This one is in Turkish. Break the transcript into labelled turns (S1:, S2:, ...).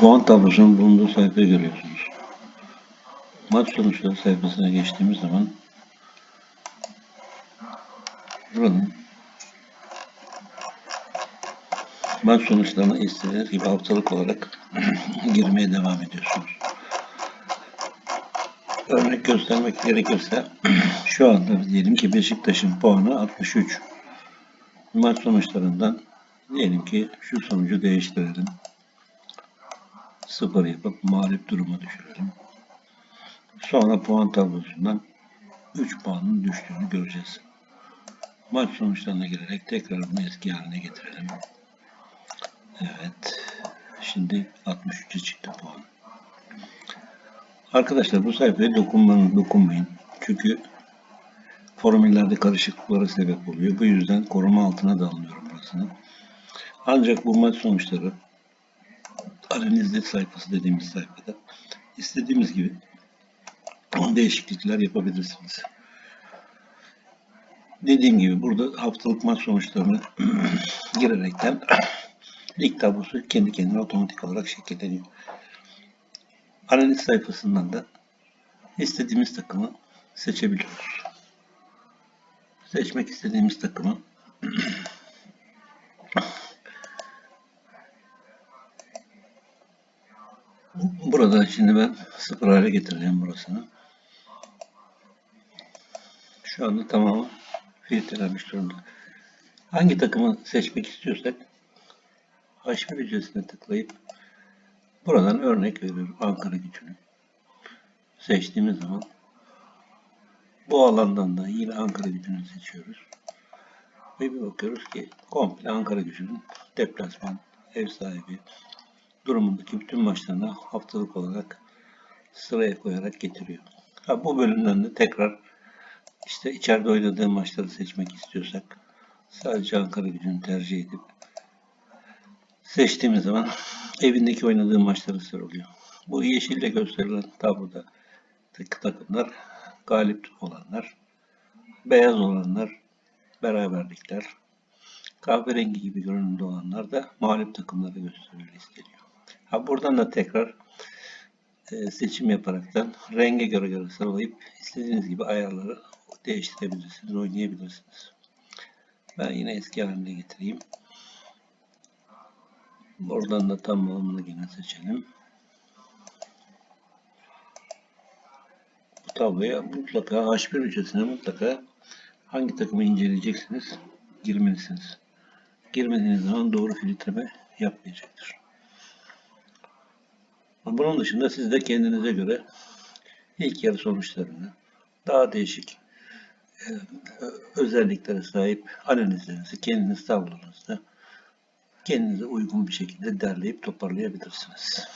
S1: puan tablosunun bulunduğu sayfayı görüyorsunuz. Maç sonuçları sayfasına geçtiğimiz zaman buranın maç sonuçlarına istediğiniz gibi haftalık olarak girmeye devam ediyorsunuz. Örnek göstermek gerekirse şu anda diyelim ki Beşiktaş'ın puanı 63. Maç sonuçlarından diyelim ki şu sonucu değiştirelim. Sıfır yapıp mağlup duruma düşürelim. Sonra puan tablosundan 3 puanın düştüğünü göreceğiz. Maç sonuçlarına girerek tekrar bunu eski haline getirelim. Evet. Şimdi 63'e çıktı puan. Arkadaşlar bu sayfaya dokunmanın dokunmayın. Çünkü formüllerde karışıklıklara sebep oluyor. Bu yüzden koruma altına da alıyorum burasını. Ancak bu maç sonuçları analizde sayfası dediğimiz sayfada istediğimiz gibi değişiklikler yapabilirsiniz. Dediğim gibi burada haftalık maç sonuçlarını girerekten lig tablosu kendi kendine otomatik olarak şekilleniyor. Analiz sayfasından da istediğimiz takımı seçebiliyoruz. Seçmek istediğimiz takımı Burada şimdi ben sıfır hale getireceğim burasını. Şu anda tamamı filtrelenmiş durumda. Hangi takımı seçmek istiyorsak H1 hücresine tıklayıp buradan örnek veriyorum Ankara gücünü. Seçtiğimiz zaman bu alandan da yine Ankara gücünü seçiyoruz. Ve bir bakıyoruz ki komple Ankara gücünün deplasman, ev sahibi, durumundaki bütün maçlarına haftalık olarak sıraya koyarak getiriyor. Ha, bu bölümden de tekrar işte içeride oynadığı maçları seçmek istiyorsak sadece Ankara gücünü tercih edip seçtiğimiz zaman evindeki oynadığı maçları sıralıyor. Bu yeşille gösterilen tabloda takımlar galip olanlar, beyaz olanlar beraberlikler, kahverengi gibi görünümde olanlar da mağlup takımları gösteriyor isteniyor. Ha buradan da tekrar e, seçim yaparaktan renge göre göre sıralayıp istediğiniz gibi ayarları değiştirebilirsiniz, oynayabilirsiniz. Ben yine eski haline getireyim. Buradan da tamamını yine seçelim. Bu tabloya mutlaka H1 hücresine mutlaka hangi takımı inceleyeceksiniz girmelisiniz. Girmediğiniz zaman doğru filtreme yapmayacaktır. Bunun dışında siz de kendinize göre ilk yarı sonuçlarını daha değişik e, özelliklere sahip analizlerinizi kendiniz tablonuzda kendinize uygun bir şekilde derleyip toparlayabilirsiniz.